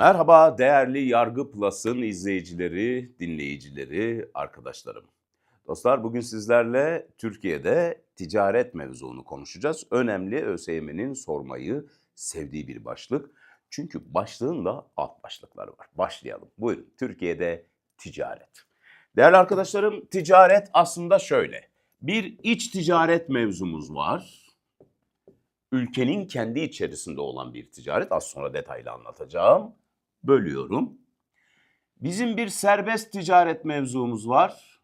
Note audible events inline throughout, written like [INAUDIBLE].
Merhaba değerli Yargı Plus'ın izleyicileri, dinleyicileri, arkadaşlarım. Dostlar bugün sizlerle Türkiye'de ticaret mevzunu konuşacağız. Önemli ÖSYM'nin sormayı sevdiği bir başlık. Çünkü başlığın da alt başlıkları var. Başlayalım. Buyurun. Türkiye'de ticaret. Değerli arkadaşlarım ticaret aslında şöyle. Bir iç ticaret mevzumuz var. Ülkenin kendi içerisinde olan bir ticaret. Az sonra detaylı anlatacağım. Bölüyorum. Bizim bir serbest ticaret mevzumuz var.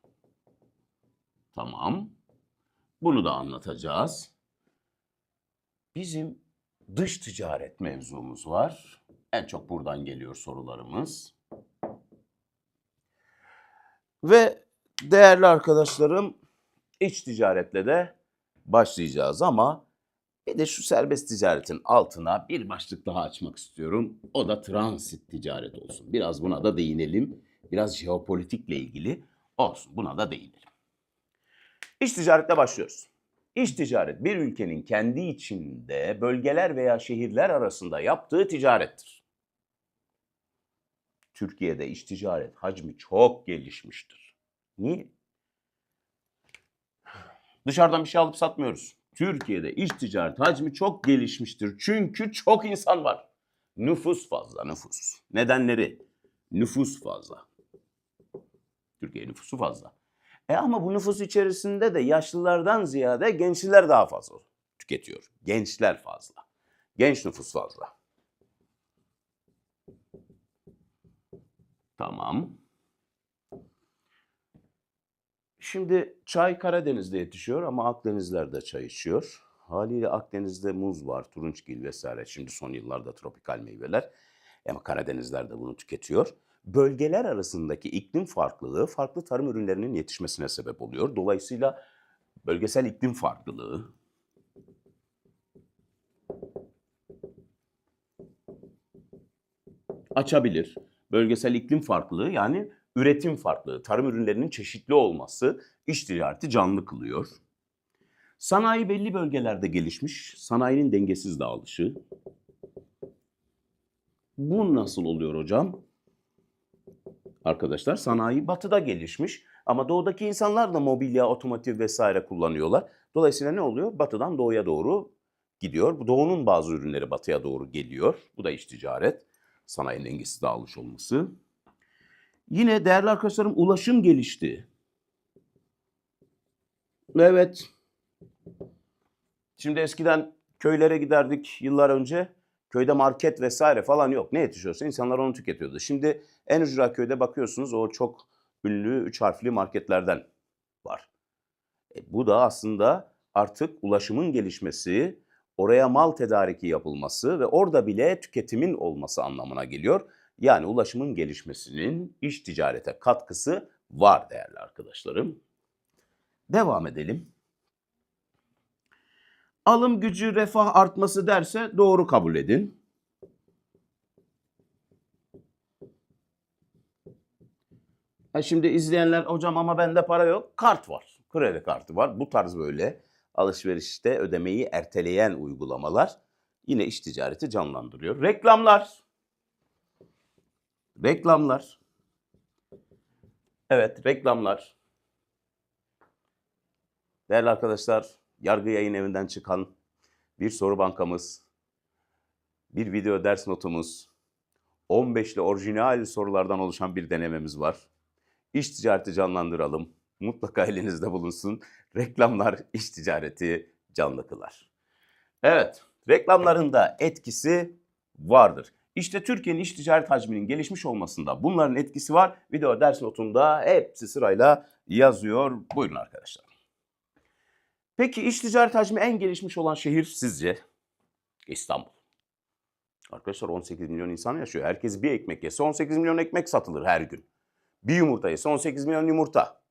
Tamam. Bunu da anlatacağız. Bizim dış ticaret mevzumuz var. En çok buradan geliyor sorularımız. Ve değerli arkadaşlarım iç ticaretle de başlayacağız ama bir de şu serbest ticaretin altına bir başlık daha açmak istiyorum. O da transit ticaret olsun. Biraz buna da değinelim. Biraz jeopolitikle ilgili olsun. Buna da değinelim. İç ticaretle başlıyoruz. İç ticaret bir ülkenin kendi içinde bölgeler veya şehirler arasında yaptığı ticarettir. Türkiye'de iç ticaret hacmi çok gelişmiştir. Niye? Dışarıdan bir şey alıp satmıyoruz. Türkiye'de iç ticaret hacmi çok gelişmiştir. Çünkü çok insan var. Nüfus fazla, nüfus. Nedenleri? Nüfus fazla. Türkiye nüfusu fazla. E ama bu nüfus içerisinde de yaşlılardan ziyade gençler daha fazla tüketiyor. Gençler fazla. Genç nüfus fazla. Tamam. Şimdi çay Karadeniz'de yetişiyor ama Akdenizler de çay içiyor. Haliyle Akdeniz'de muz var, turunçgil vesaire. Şimdi son yıllarda tropikal meyveler. Ama Karadenizler de bunu tüketiyor. Bölgeler arasındaki iklim farklılığı farklı tarım ürünlerinin yetişmesine sebep oluyor. Dolayısıyla bölgesel iklim farklılığı açabilir. Bölgesel iklim farklılığı yani üretim farklılığı, tarım ürünlerinin çeşitli olması iş ticareti canlı kılıyor. Sanayi belli bölgelerde gelişmiş, sanayinin dengesiz dağılışı. Bu nasıl oluyor hocam? Arkadaşlar sanayi batıda gelişmiş ama doğudaki insanlar da mobilya, otomotiv vesaire kullanıyorlar. Dolayısıyla ne oluyor? Batıdan doğuya doğru gidiyor. Doğunun bazı ürünleri batıya doğru geliyor. Bu da iş ticaret. Sanayi dengesiz dağılış olması. Yine değerli arkadaşlarım ulaşım gelişti. Evet. Şimdi eskiden köylere giderdik yıllar önce. Köyde market vesaire falan yok. Ne yetişiyorsa insanlar onu tüketiyordu. Şimdi en ücra köyde bakıyorsunuz o çok ünlü üç harfli marketlerden var. E, bu da aslında artık ulaşımın gelişmesi, oraya mal tedariki yapılması ve orada bile tüketimin olması anlamına geliyor. Yani ulaşımın gelişmesinin iş ticarete katkısı var değerli arkadaşlarım. Devam edelim. Alım gücü refah artması derse doğru kabul edin. Ha şimdi izleyenler hocam ama bende para yok. Kart var. Kredi kartı var. Bu tarz böyle alışverişte ödemeyi erteleyen uygulamalar yine iş ticareti canlandırıyor. Reklamlar. Reklamlar. Evet, reklamlar. Değerli arkadaşlar, Yargı Yayın Evi'nden çıkan bir soru bankamız, bir video ders notumuz, 15'li orijinal sorulardan oluşan bir denememiz var. İş ticareti canlandıralım. Mutlaka elinizde bulunsun. Reklamlar iş ticareti canlı kılar. Evet, reklamların da etkisi vardır. İşte Türkiye'nin iş ticaret hacminin gelişmiş olmasında bunların etkisi var. Video ders notunda hepsi sırayla yazıyor. Buyurun arkadaşlar. Peki iş ticaret hacmi en gelişmiş olan şehir sizce? İstanbul. Arkadaşlar 18 milyon insan yaşıyor. Herkes bir ekmek yese 18 milyon ekmek satılır her gün. Bir yumurta yese 18 milyon yumurta.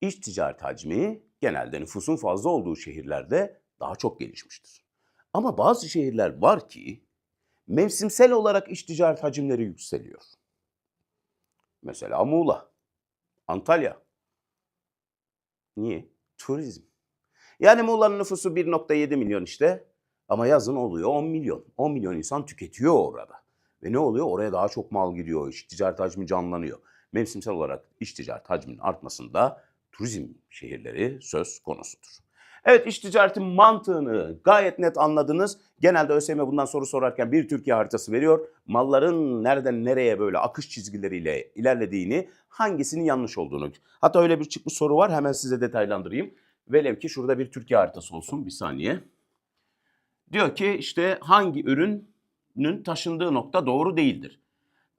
İş ticaret hacmi genelde nüfusun fazla olduğu şehirlerde daha çok gelişmiştir. Ama bazı şehirler var ki mevsimsel olarak iş ticaret hacimleri yükseliyor. Mesela Muğla, Antalya. Niye? Turizm. Yani Muğla'nın nüfusu 1.7 milyon işte ama yazın oluyor 10 milyon. 10 milyon insan tüketiyor orada. Ve ne oluyor? Oraya daha çok mal gidiyor. İş ticaret hacmi canlanıyor. Mevsimsel olarak iş ticaret hacminin artmasında turizm şehirleri söz konusudur. Evet iş ticaretin mantığını gayet net anladınız. Genelde ÖSYM bundan soru sorarken bir Türkiye haritası veriyor. Malların nereden nereye böyle akış çizgileriyle ilerlediğini, hangisinin yanlış olduğunu. Hatta öyle bir çıkmış soru var hemen size detaylandırayım. Velev ki şurada bir Türkiye haritası olsun bir saniye. Diyor ki işte hangi ürünün taşındığı nokta doğru değildir.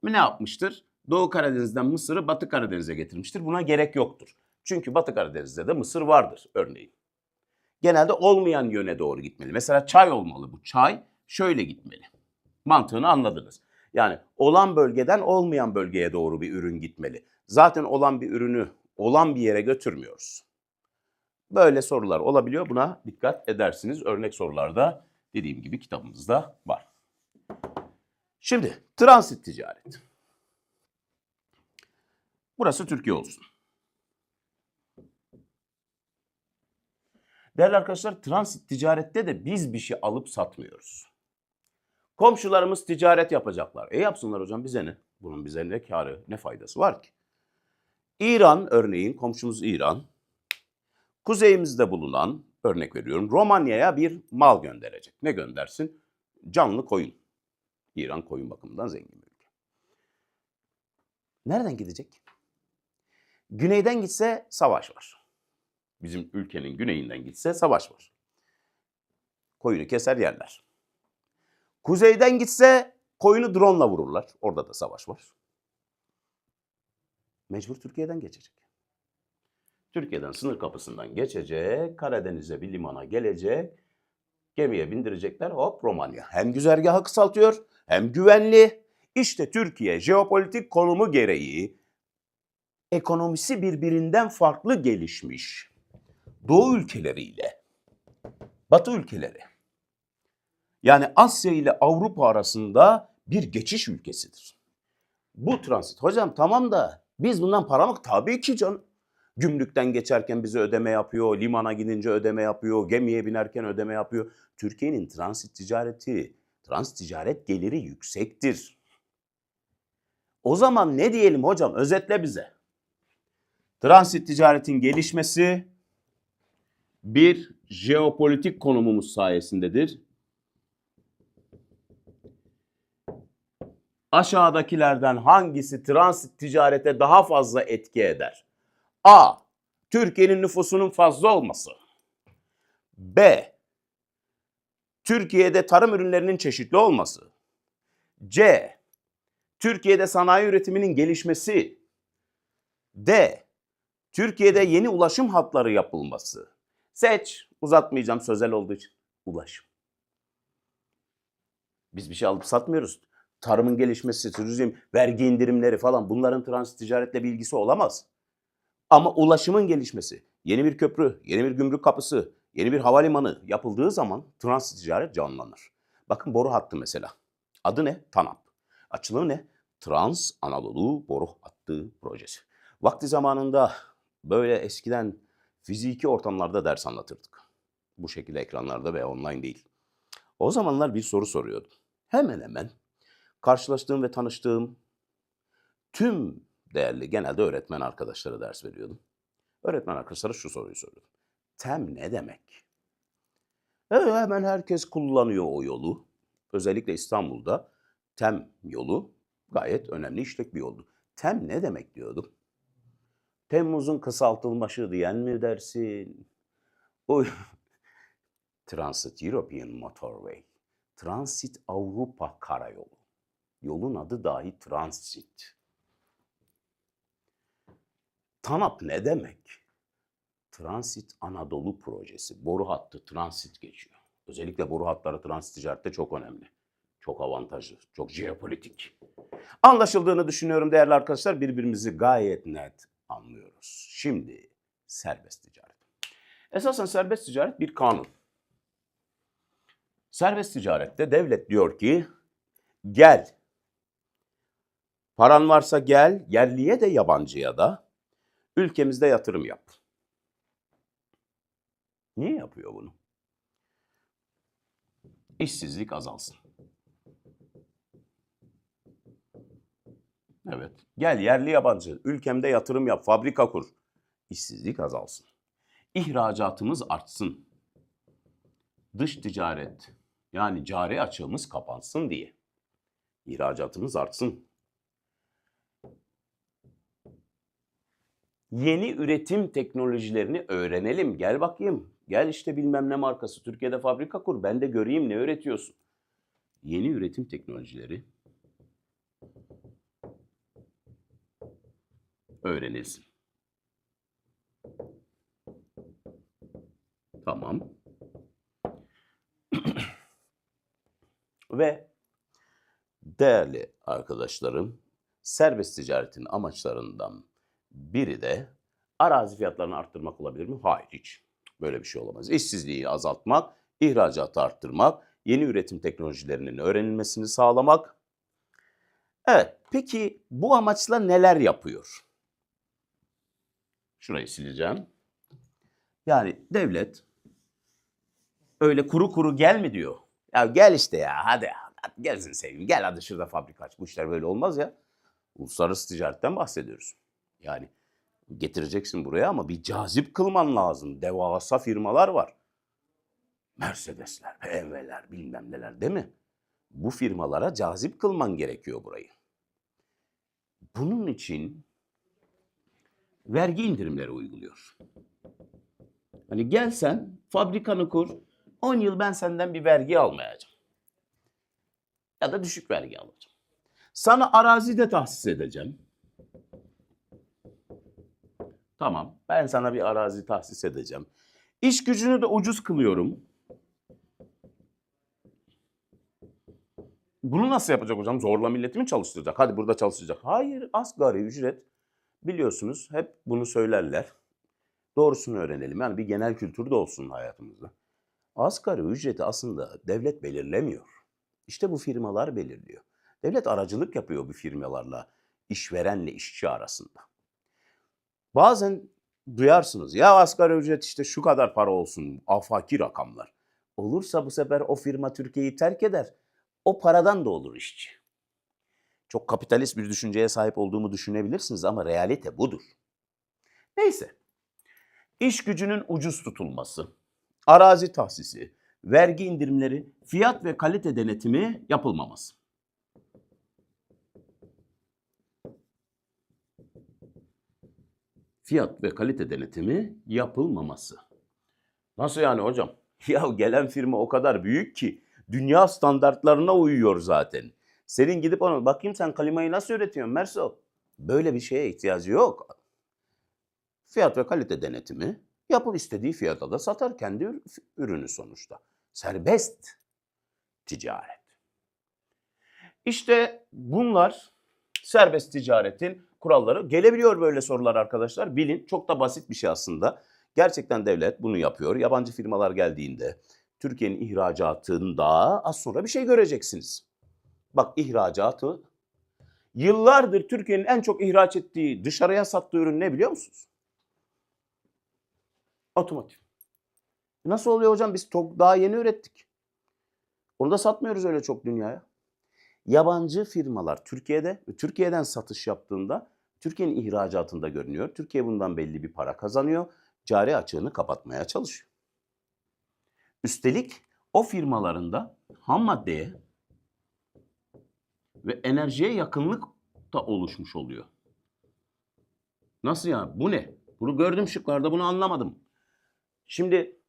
Ne yapmıştır? Doğu Karadeniz'den Mısır'ı Batı Karadeniz'e getirmiştir. Buna gerek yoktur. Çünkü Batı Karadeniz'de de Mısır vardır örneğin. Genelde olmayan yöne doğru gitmeli. Mesela çay olmalı bu. Çay şöyle gitmeli. Mantığını anladınız. Yani olan bölgeden olmayan bölgeye doğru bir ürün gitmeli. Zaten olan bir ürünü olan bir yere götürmüyoruz. Böyle sorular olabiliyor. Buna dikkat edersiniz. Örnek sorularda dediğim gibi kitabımızda var. Şimdi transit ticaret. Burası Türkiye olsun. Değerli arkadaşlar transit ticarette de biz bir şey alıp satmıyoruz. Komşularımız ticaret yapacaklar. E yapsınlar hocam bize ne? Bunun bize ne karı, ne faydası var ki? İran örneğin, komşumuz İran, kuzeyimizde bulunan, örnek veriyorum, Romanya'ya bir mal gönderecek. Ne göndersin? Canlı koyun. İran koyun bakımından zengin bir ülke. Nereden gidecek? Güneyden gitse savaş var. Bizim ülkenin güneyinden gitse savaş var. Koyunu keser yerler. Kuzeyden gitse koyunu drone'la vururlar. Orada da savaş var. Mecbur Türkiye'den geçecek. Türkiye'den sınır kapısından geçecek, Karadeniz'e bir limana gelecek, gemiye bindirecekler hop Romanya. Hem güzergahı kısaltıyor hem güvenli. İşte Türkiye jeopolitik konumu gereği ekonomisi birbirinden farklı gelişmiş Doğu ülkeleriyle Batı ülkeleri yani Asya ile Avrupa arasında bir geçiş ülkesidir. Bu transit. Hocam tamam da biz bundan para mı? Tabii ki canım. Gümrükten geçerken bize ödeme yapıyor, limana gidince ödeme yapıyor, gemiye binerken ödeme yapıyor. Türkiye'nin transit ticareti, transit ticaret geliri yüksektir. O zaman ne diyelim hocam? Özetle bize. Transit ticaretin gelişmesi bir jeopolitik konumumuz sayesindedir. Aşağıdakilerden hangisi transit ticarete daha fazla etki eder? A. Türkiye'nin nüfusunun fazla olması. B. Türkiye'de tarım ürünlerinin çeşitli olması. C. Türkiye'de sanayi üretiminin gelişmesi. D. Türkiye'de yeni ulaşım hatları yapılması. Seç. Uzatmayacağım sözel olduğu için. Ulaşım. Biz bir şey alıp satmıyoruz. Tarımın gelişmesi, turizm, vergi indirimleri falan bunların transit ticaretle bir ilgisi olamaz. Ama ulaşımın gelişmesi, yeni bir köprü, yeni bir gümrük kapısı, yeni bir havalimanı yapıldığı zaman transit ticaret canlanır. Bakın boru hattı mesela. Adı ne? TANAP. Açılığı ne? Trans Anadolu Boru Hattı Projesi. Vakti zamanında böyle eskiden fiziki ortamlarda ders anlatırdık. Bu şekilde ekranlarda ve online değil. O zamanlar bir soru soruyordum. Hemen hemen karşılaştığım ve tanıştığım tüm değerli genelde öğretmen arkadaşlara ders veriyordum. Öğretmen arkadaşlara şu soruyu soruyordum. Tem ne demek? Evet, hemen herkes kullanıyor o yolu. Özellikle İstanbul'da tem yolu gayet önemli işlek bir yoldu. Tem ne demek diyordum. Temmuz'un kısaltılması diyen mi dersin? O [LAUGHS] Transit European Motorway. Transit Avrupa Karayolu. Yolun adı dahi transit. TANAP ne demek? Transit Anadolu Projesi. Boru hattı transit geçiyor. Özellikle boru hatları transit ticarette çok önemli. Çok avantajlı, çok jeopolitik. Anlaşıldığını düşünüyorum değerli arkadaşlar. Birbirimizi gayet net anlıyoruz. Şimdi serbest ticaret. Esasen serbest ticaret bir kanun. Serbest ticarette devlet diyor ki gel. Paran varsa gel, yerliye de yabancıya da ülkemizde yatırım yap. Niye yapıyor bunu? İşsizlik azalsın. Evet. Gel yerli yabancı ülkemde yatırım yap, fabrika kur. İşsizlik azalsın. İhracatımız artsın. Dış ticaret yani cari açığımız kapansın diye. İhracatımız artsın. Yeni üretim teknolojilerini öğrenelim. Gel bakayım. Gel işte bilmem ne markası Türkiye'de fabrika kur. Ben de göreyim ne üretiyorsun. Yeni üretim teknolojileri öğrenilsin. Tamam. Ve değerli arkadaşlarım, serbest ticaretin amaçlarından biri de arazi fiyatlarını arttırmak olabilir mi? Hayır hiç. Böyle bir şey olamaz. İşsizliği azaltmak, ihracatı arttırmak, yeni üretim teknolojilerinin öğrenilmesini sağlamak. Evet, peki bu amaçla neler yapıyor? Şurayı sileceğim. Yani devlet öyle kuru kuru gel mi diyor. Ya gel işte ya hadi, gelsin seveyim gel hadi şurada fabrika aç. Bu işler böyle olmaz ya. Uluslararası ticaretten bahsediyoruz. Yani getireceksin buraya ama bir cazip kılman lazım. Devasa firmalar var. Mercedesler, BMW'ler bilmem neler değil mi? Bu firmalara cazip kılman gerekiyor burayı. Bunun için vergi indirimleri uyguluyor. Hani gelsen fabrikanı kur, 10 yıl ben senden bir vergi almayacağım. Ya da düşük vergi alacağım. Sana arazi de tahsis edeceğim. Tamam, ben sana bir arazi tahsis edeceğim. İş gücünü de ucuz kılıyorum. Bunu nasıl yapacak hocam? Zorla milleti mi çalıştıracak? Hadi burada çalışacak. Hayır, asgari ücret biliyorsunuz hep bunu söylerler. Doğrusunu öğrenelim. Yani bir genel kültür de olsun hayatımızda. Asgari ücreti aslında devlet belirlemiyor. İşte bu firmalar belirliyor. Devlet aracılık yapıyor bu firmalarla, işverenle işçi arasında. Bazen duyarsınız ya asgari ücret işte şu kadar para olsun, afaki rakamlar. Olursa bu sefer o firma Türkiye'yi terk eder. O paradan da olur işçi. Çok kapitalist bir düşünceye sahip olduğumu düşünebilirsiniz ama realite budur. Neyse. İş gücünün ucuz tutulması, arazi tahsisi, vergi indirimleri, fiyat ve kalite denetimi yapılmaması. Fiyat ve kalite denetimi yapılmaması. Nasıl yani hocam? [LAUGHS] Ya gelen firma o kadar büyük ki dünya standartlarına uyuyor zaten. Senin gidip ona bakayım sen klimayı nasıl üretiyorsun Merso? Böyle bir şeye ihtiyacı yok. Fiyat ve kalite denetimi yapıl istediği fiyata da satar kendi ür- ürünü sonuçta. Serbest ticaret. İşte bunlar serbest ticaretin kuralları. Gelebiliyor böyle sorular arkadaşlar. Bilin çok da basit bir şey aslında. Gerçekten devlet bunu yapıyor. Yabancı firmalar geldiğinde Türkiye'nin ihracatında az sonra bir şey göreceksiniz. Bak ihracatı yıllardır Türkiye'nin en çok ihraç ettiği, dışarıya sattığı ürün ne biliyor musunuz? Otomotiv. Nasıl oluyor hocam? Biz çok daha yeni ürettik. Onu da satmıyoruz öyle çok dünyaya. Yabancı firmalar Türkiye'de ve Türkiye'den satış yaptığında Türkiye'nin ihracatında görünüyor. Türkiye bundan belli bir para kazanıyor. Cari açığını kapatmaya çalışıyor. Üstelik o firmalarında ham maddeye ve enerjiye yakınlık da oluşmuş oluyor. Nasıl ya? Bu ne? Bunu gördüm şıklarda bunu anlamadım. Şimdi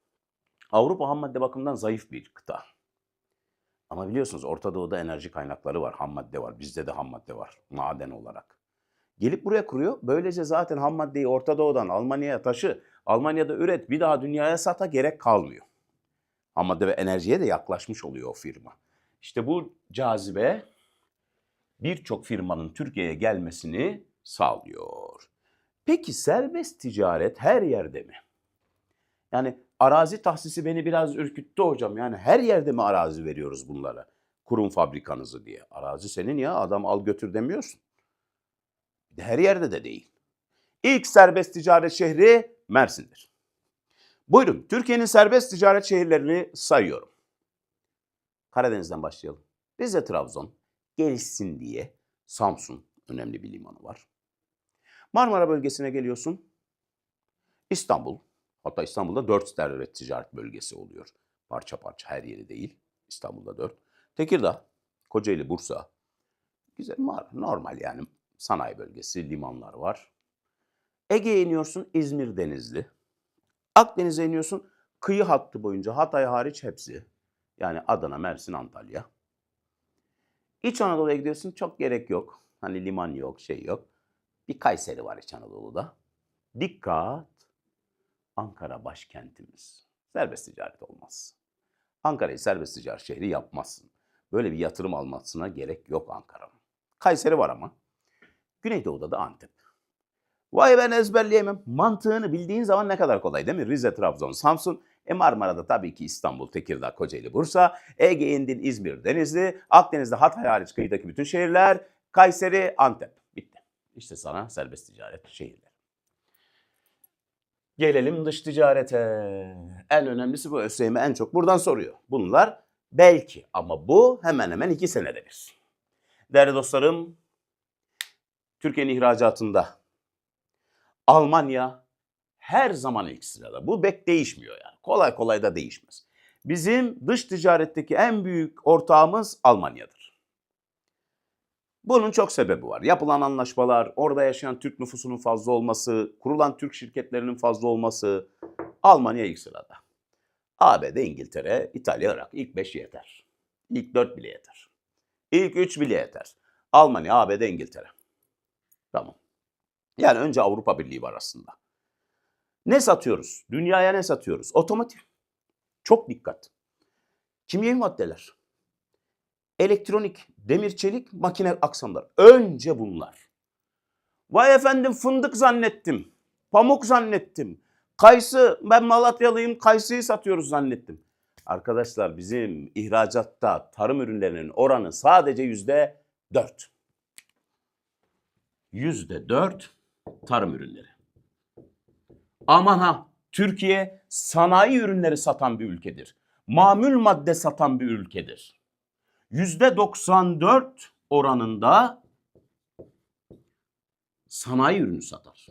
Avrupa ham madde bakımından zayıf bir kıta. Ama biliyorsunuz Orta Doğu'da enerji kaynakları var, ham madde var. Bizde de ham madde var maden olarak. Gelip buraya kuruyor. Böylece zaten ham maddeyi Orta Doğu'dan Almanya'ya taşı, Almanya'da üret, bir daha dünyaya sata gerek kalmıyor. Ham madde ve enerjiye de yaklaşmış oluyor o firma. İşte bu cazibe birçok firmanın Türkiye'ye gelmesini sağlıyor. Peki serbest ticaret her yerde mi? Yani arazi tahsisi beni biraz ürküttü hocam. Yani her yerde mi arazi veriyoruz bunlara? Kurum fabrikanızı diye. Arazi senin ya adam al götür demiyorsun. Her yerde de değil. İlk serbest ticaret şehri Mersin'dir. Buyurun Türkiye'nin serbest ticaret şehirlerini sayıyorum. Karadeniz'den başlayalım. Rize Trabzon gelişsin diye Samsun, önemli bir limanı var. Marmara bölgesine geliyorsun. İstanbul. Hatta İstanbul'da dört tane ticaret bölgesi oluyor. Parça parça her yeri değil. İstanbul'da dört. Tekirdağ, Kocaeli, Bursa. Güzel, normal yani sanayi bölgesi, limanlar var. Ege'ye iniyorsun İzmir, Denizli. Akdeniz'e iniyorsun kıyı hattı boyunca Hatay hariç hepsi. Yani Adana, Mersin, Antalya. İç Anadolu'ya gidiyorsun çok gerek yok. Hani liman yok, şey yok. Bir Kayseri var İç Anadolu'da. Dikkat! Ankara başkentimiz. Serbest ticaret olmaz. Ankara'yı serbest ticaret şehri yapmazsın. Böyle bir yatırım almasına gerek yok Ankara'nın. Kayseri var ama. Güneydoğu'da da Antep. Vay ben ezberleyemem. Mantığını bildiğin zaman ne kadar kolay değil mi? Rize, Trabzon, Samsun. E Marmara'da tabii ki İstanbul, Tekirdağ, Kocaeli, Bursa. Ege indin İzmir, Denizli. Akdeniz'de Hatay hariç kıyıdaki bütün şehirler. Kayseri, Antep. Bitti. İşte sana serbest ticaret şehirleri. Gelelim dış ticarete. En önemlisi bu. ÖSYM en çok buradan soruyor. Bunlar belki ama bu hemen hemen iki senede bir. Değerli dostlarım, Türkiye'nin ihracatında Almanya her zaman ilk sırada. Bu bek değişmiyor yani. Kolay kolay da değişmez. Bizim dış ticaretteki en büyük ortağımız Almanya'dır. Bunun çok sebebi var. Yapılan anlaşmalar, orada yaşayan Türk nüfusunun fazla olması, kurulan Türk şirketlerinin fazla olması Almanya ilk sırada. ABD, İngiltere, İtalya, Irak ilk 5 yeter. İlk 4 bile yeter. İlk 3 bile yeter. Almanya, ABD, İngiltere. Tamam. Yani önce Avrupa Birliği var aslında. Ne satıyoruz? Dünyaya ne satıyoruz? Otomotiv. Çok dikkat. Kimyevi maddeler. Elektronik, demir çelik, makine aksamları. Önce bunlar. Vay efendim fındık zannettim. Pamuk zannettim. Kayısı, ben Malatyalıyım, kayısıyı satıyoruz zannettim. Arkadaşlar bizim ihracatta tarım ürünlerinin oranı sadece yüzde dört. Yüzde dört tarım ürünleri. Aman ha Türkiye sanayi ürünleri satan bir ülkedir. Mamül madde satan bir ülkedir. Yüzde 94 oranında sanayi ürünü satar.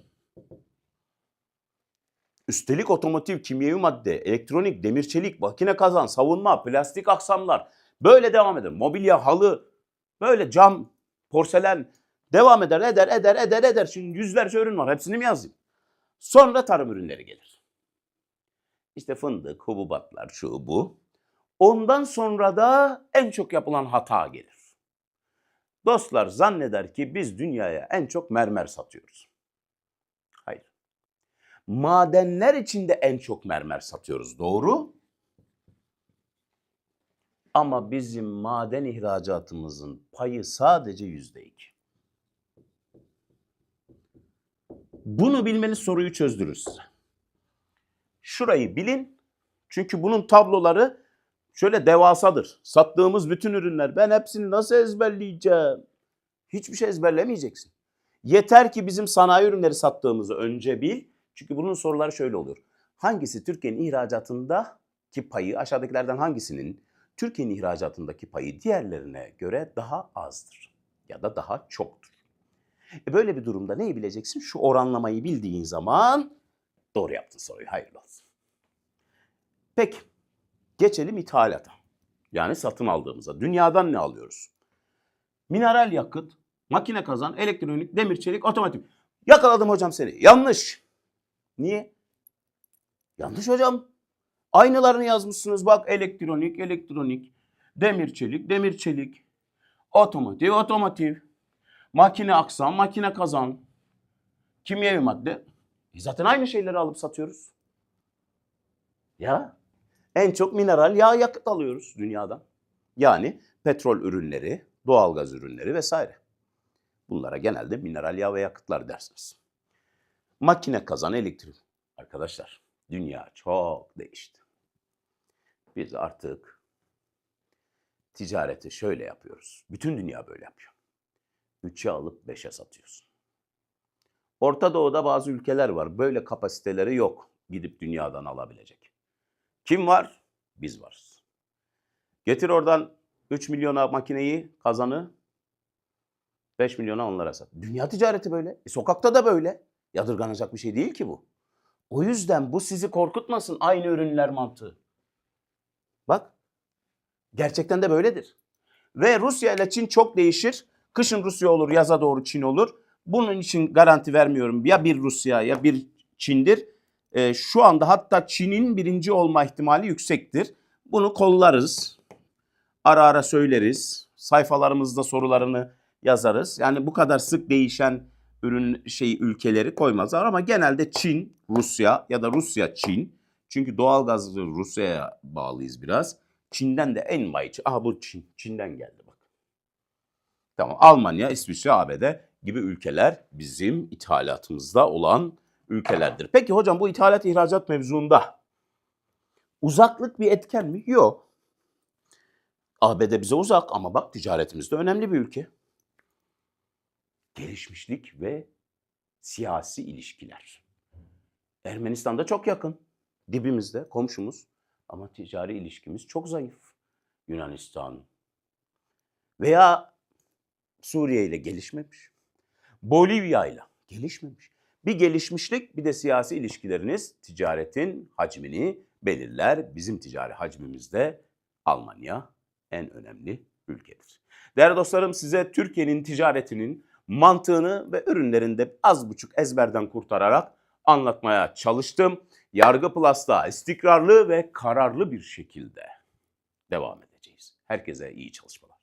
Üstelik otomotiv, kimyevi madde, elektronik, demir çelik, makine kazan, savunma, plastik aksamlar böyle devam eder. Mobilya, halı, böyle cam, porselen devam eder, eder, eder, eder, eder. Şimdi yüzlerce ürün var. Hepsini mi yazayım? Sonra tarım ürünleri gelir. İşte fındık, hububatlar, şu bu. Ondan sonra da en çok yapılan hata gelir. Dostlar zanneder ki biz dünyaya en çok mermer satıyoruz. Hayır. Madenler içinde en çok mermer satıyoruz. Doğru. Ama bizim maden ihracatımızın payı sadece yüzde iki. Bunu bilmeniz soruyu çözdürür size. Şurayı bilin. Çünkü bunun tabloları şöyle devasadır. Sattığımız bütün ürünler ben hepsini nasıl ezberleyeceğim? Hiçbir şey ezberlemeyeceksin. Yeter ki bizim sanayi ürünleri sattığımızı önce bil. Çünkü bunun soruları şöyle olur. Hangisi Türkiye'nin ihracatındaki payı aşağıdakilerden hangisinin Türkiye'nin ihracatındaki payı diğerlerine göre daha azdır ya da daha çoktur? E böyle bir durumda neyi bileceksin? Şu oranlamayı bildiğin zaman doğru yaptın soruyu. Hayırlı olsun. Peki. Geçelim ithalata. Yani satın aldığımıza. Dünyadan ne alıyoruz? Mineral yakıt, makine kazan, elektronik, demir çelik, otomotiv. Yakaladım hocam seni. Yanlış. Niye? Yanlış hocam. Aynılarını yazmışsınız. Bak elektronik, elektronik, demir çelik, demir çelik, otomotiv, otomotiv, makine aksam, makine kazan, kimyevi madde. E zaten aynı şeyleri alıp satıyoruz. Ya en çok mineral yağ yakıt alıyoruz dünyadan. Yani petrol ürünleri, doğalgaz ürünleri vesaire. Bunlara genelde mineral yağ ve yakıtlar dersiniz. Makine kazan elektrik. Arkadaşlar dünya çok değişti. Biz artık ticareti şöyle yapıyoruz. Bütün dünya böyle yapıyor. Üçe alıp beşe satıyorsun. Orta Doğu'da bazı ülkeler var. Böyle kapasiteleri yok gidip dünyadan alabilecek. Kim var? Biz varız. Getir oradan 3 milyona makineyi, kazanı. 5 milyona onlara sat. Dünya ticareti böyle. E, sokakta da böyle. Yadırganacak bir şey değil ki bu. O yüzden bu sizi korkutmasın aynı ürünler mantığı. Bak. Gerçekten de böyledir. Ve Rusya ile Çin çok değişir. Kışın Rusya olur, yaza doğru Çin olur. Bunun için garanti vermiyorum. Ya bir Rusya ya bir Çin'dir. Ee, şu anda hatta Çin'in birinci olma ihtimali yüksektir. Bunu kollarız. Ara ara söyleriz. Sayfalarımızda sorularını yazarız. Yani bu kadar sık değişen ürün şey ülkeleri koymazlar ama genelde Çin, Rusya ya da Rusya, Çin. Çünkü doğalgazı Rusya'ya bağlıyız biraz. Çin'den de en bayıcı. Aha bu Çin. Çin'den geldi. Tamam Almanya, İsviçre, ABD gibi ülkeler bizim ithalatımızda olan ülkelerdir. Peki hocam bu ithalat ihracat mevzuunda uzaklık bir etken mi? Yok. ABD bize uzak ama bak ticaretimizde önemli bir ülke. Gelişmişlik ve siyasi ilişkiler. Ermenistan'da çok yakın. Dibimizde, komşumuz. Ama ticari ilişkimiz çok zayıf. Yunanistan veya Suriye ile gelişmemiş. Bolivya ile gelişmemiş. Bir gelişmişlik bir de siyasi ilişkileriniz ticaretin hacmini belirler. Bizim ticari hacmimizde Almanya en önemli ülkedir. Değerli dostlarım size Türkiye'nin ticaretinin mantığını ve ürünlerinde az buçuk ezberden kurtararak anlatmaya çalıştım. Yargı Plus'ta istikrarlı ve kararlı bir şekilde devam edeceğiz. Herkese iyi çalışmalar.